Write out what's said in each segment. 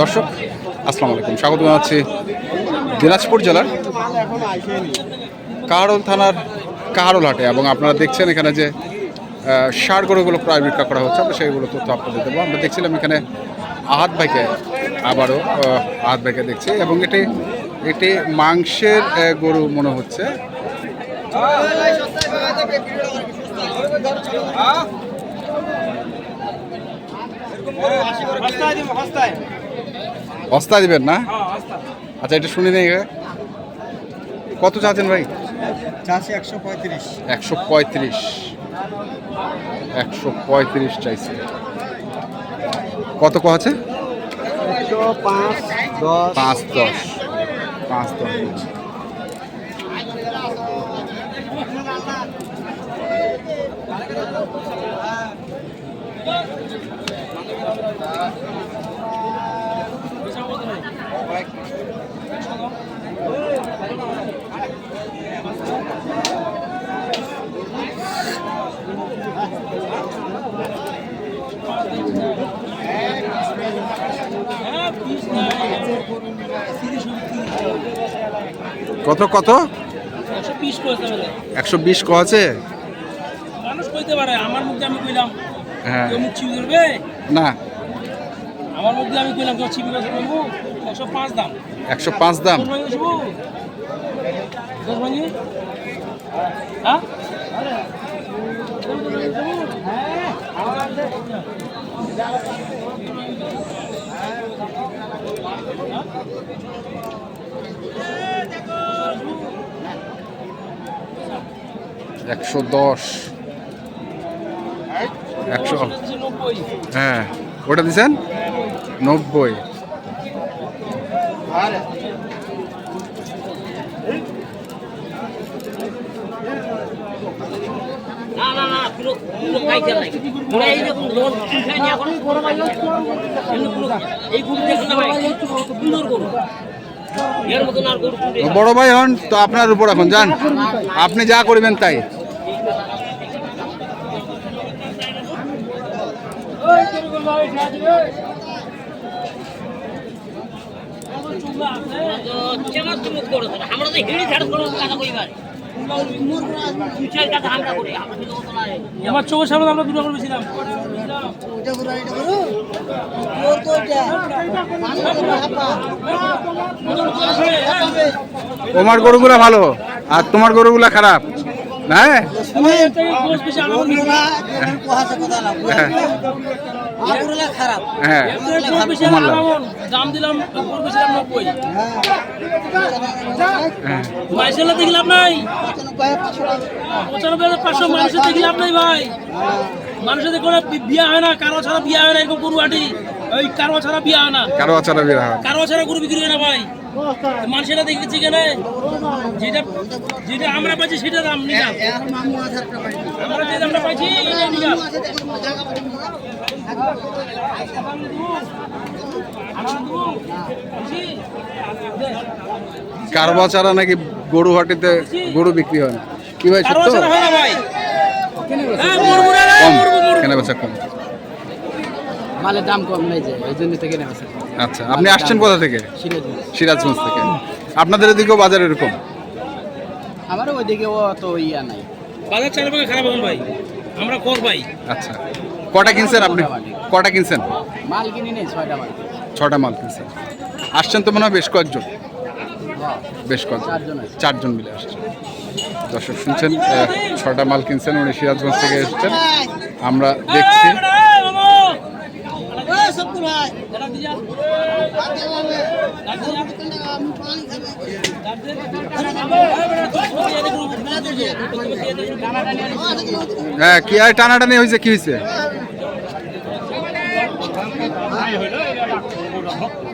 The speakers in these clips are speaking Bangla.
দর্শক, আসসালামু আলাইকুম। স্বাগত জানাচ্ছি দিনাজপুর জেলার কাহারোল থানার কাহারোল হাটে এবং আপনারা দেখছেন এখানে যে ষাঁড় গরুগুলো প্রায় বিক্রি করা হচ্ছে, আমরা সেইগুলো তথ্য আপনাদের দেবো। আমরা দেখছিলাম এখানে আহাত ভাইকে আবারও আহাত ভাইকে দেখছি এবং এটি এটি মাংসের গরু মনে হচ্ছে। বস্তা দিবেন না? আচ্ছা এটা শুনি নেই কত চাচ্ছেন ভাই? একশো পঁয়ত্রিশ। একশো পঁয়ত্রিশ। একশো পঁয়ত্রিশ চাইছে। কত ক আছে? পাঁচ দশ। পাঁচ দশ। পাঁচ দশ। কত কত? একশো বিশ ক আছে মানুষ কইতে পারে আমার মুখে আমি কইলাম। হ্যাঁ। মুখ না। আমার মুখে আমি কইলাম কেউ একশো পাঁচ দাম। একশো পাঁচ দাম। হ্যাঁ? একশো দশ। একশো হ্যাঁ। ওটা দিছেন? নব্বই। না না না পুরো পুরো কাইকেল নাই। পুরো এই দেখুন লোন উঠাই নিয়ে এখন এই গরু দেখুন ভাই সুন্দর গরু। এর মতন আর গরু টুটে বড় ভাই হন তো আপনার উপর এখন যান। আপনি যা করবেন তাই। আমরা তো হিড়ি ঝাড় কথা কইবার। আমরা চোখের সামনে আমরা দুটো করে বেছিলাম তোমার গরুগুলা ভালো আর তোমার গরুগুলা খারাপ হ্যাঁ। খারাপ হ্যাঁ দাম দিলাম গরু বেছিলাম নব্বই হ্যাঁ মাইসেলা লাভ নাই পঁচানব্বই হাজার পাঁচশো মানুষের দেখি লাভ নাই ভাই মানুষের দেখো না বি- বিয়া হয় না কারও ছাড়া বিয়া হয় না এরকম গরু হাঁটি ওই কারও ছাড়া বিয়া হয় না কারও আচারা বের হয় কারও ছাড়া গরু বিক্রি হয় না ভাই মানুষেরা দেখেছি কেন যেটা যেটা আমরা পাইছি সেটা দাম নিলাম আমরা যে দামটা পাইছি এটাই নিলাম কারও আচারা নাকি গরু হাটিতে গরু বিক্রি হয়? না কি ভাই সত্য? ছাড়া হয় কম। কেনা বেচা কম। মালের দাম কম নাই যে এই জন্য থেকে নেওয়া আচ্ছা আপনি আসছেন কোথা থেকে? সিরাজগঞ্জ। থেকে। আপনাদের এদিকেও বাজার এরকম? আমারও ওইদিকে ও অত ইয়া নাই। বাজার চারপাকে খারাপ এখন ভাই। আমরা কর ভাই। আচ্ছা। কটা কিনছেন আপনি? কটা কিনছেন? মাল কিনি নেই ছয়টা মাল। ছটা মাল কিনছেন। আসছেন তো মনে হয় বেশ কয়েকজন? বেশ কয়েকজন। চারজন মিলে আসছেন। দর্শক শুনছেন ছটা মাল কিনছেন উনি সিরাজগঞ্জ থেকে এসেছেন। আমরা দেখছি। হ্যাঁ কি আর টানাটানি হয়েছে কি হয়েছে তুই জানব না কোথাও যাবে।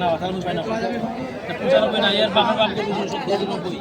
না পাই না পঁচানব্বই না এর বাহার বাপ নব্বই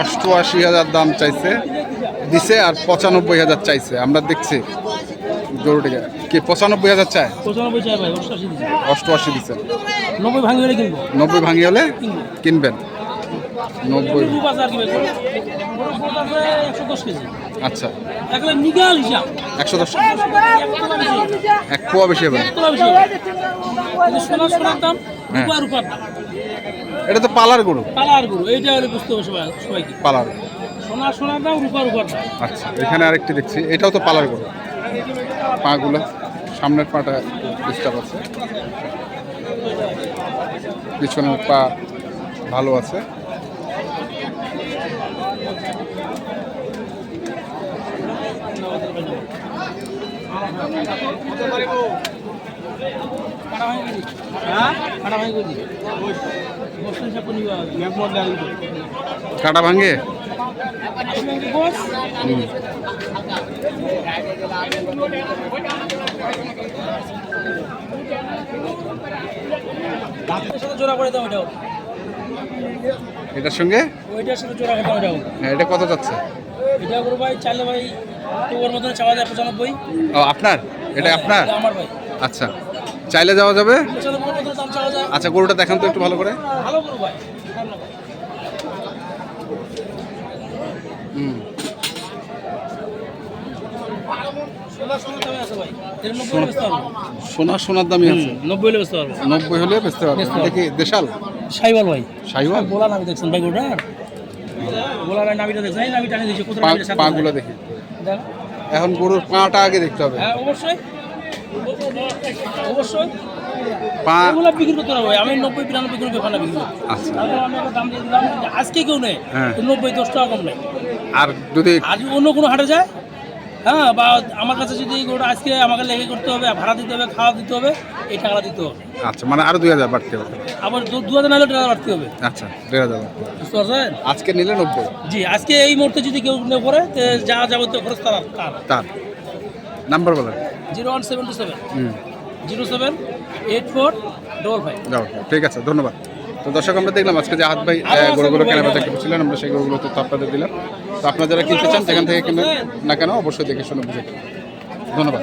অষ্টআশি হাজার দাম চাইছে দিছে আর পঁচানব্বই হাজার চাইছে। আমরা দেখছি গরুটিকে কি পঁচানব্বই হাজার চায়? দিচ্ছে অষ্টআশি দিচ্ছেন নব্বই ভাঙি হলে কিনবো? নব্বই ভাঙি হলে কিনবেন। নব্বই। আচ্ছা। নিগাল হিসাব। একশো দশ। এক পোয়া বেশি হবে। সোনা সোনার দাম হ্যাঁ। রূপার দাম। এটা তো পালার গরু। পালার গরু এইটা হলে বুঝতে হবে সবাই সবাইকে। পালার। সোনা সোনার দাম রূপা রূপার দাম। আচ্ছা এখানে আরেকটি দেখছি। এটাও তো পালার গরু। পাগুলো সামনের পাটা ডিস্টার্ব আছে। পিছনের পা ভালো আছে কাটা ভাঙি গেছি হ্যাঁ কাটা ভাঙি গেছি বস্তু হিসাব করে নিবা কাটা ভাঙে বস হুম। এটার সাথে জোড়া করে দাও এটাও এটার সঙ্গে? ওইটার সাথে জোড়া করে দাও এটাও হ্যাঁ এটা কত যাচ্ছে? এটা ভাই চাইলে ভাই মতন চাওয়া যায় পঁচানব্বই। ও আপনার? এটা আপনার? আমার ভাই। আচ্ছা। চাইলে যাওয়া যাবে? আচ্ছা গরুটা দেখান তো একটু ভালো করে। ভালো ভাই। হুম। সোনা নব্বই হলে বেচতে পারব সোনা সোনার দামই আছে। নব্বই হলে বেচতে পারব। নব্বই হলে বেচতে পারব। দেখি দেশাল? সাইওয়াল ভাই। সাইওয়াল বলা নামি দেখছেন ভাই গোটার বলা নাই নামিটা দেখছেন। নামি টানি দিয়েছে কোথায় পা পাগুলো দেখ। এখন গরুর পাটা আগে দেখতে হবে। হ্যাঁ অবশ্যই। অবশ্যই। পা এগুলো বিক্রি করতে হবে আমি নব্বই বিরানব্বই করে বেপানা বিক্রি আচ্ছা। তারপর আমি একটা দাম দিয়ে দিলাম আজকে কেউ নেই। হ্যাঁ। নব্বই দশ টাকা কম নেই। আর যদি আর যদি অন্য কোনো হাটে যায় হ্যাঁ বা আমার কাছে যদি গোটা আজকে আমাকে লেগে করতে হবে ভাড়া দিতে হবে খাওয়া দিতে হবে এই টাকাটা দিতে হবে। আচ্ছা মানে আরও দুই হাজার বাড়তে হবে। আবার দু হাজার নাহলে টাকা বাড়তে হবে। আচ্ছা দেড় হাজার। বুঝতে পারছেন? আজকে নিলে নব্বই। জি আজকে এই মুহূর্তে যদি কেউ নিয়ে পড়ে তে যা যাবতীয় খরচ তার তার। নাম্বার বলেন। Zero one seven two seven. হুম। Zero seven eight four double five. ঠিক আছে ধন্যবাদ। তো দর্শক, আমরা দেখলাম আজকে যে হাত ভাই গরুগুলো কেনাবেচা। করছিলেন, আমরা সেই গরুগুলো তো আপনাদের দিলাম তো আপনারা যারা কিনতে চান সেখান থেকে কিনবেন না কেন, অবশ্যই দেখে শুনে বুঝে ধন্যবাদ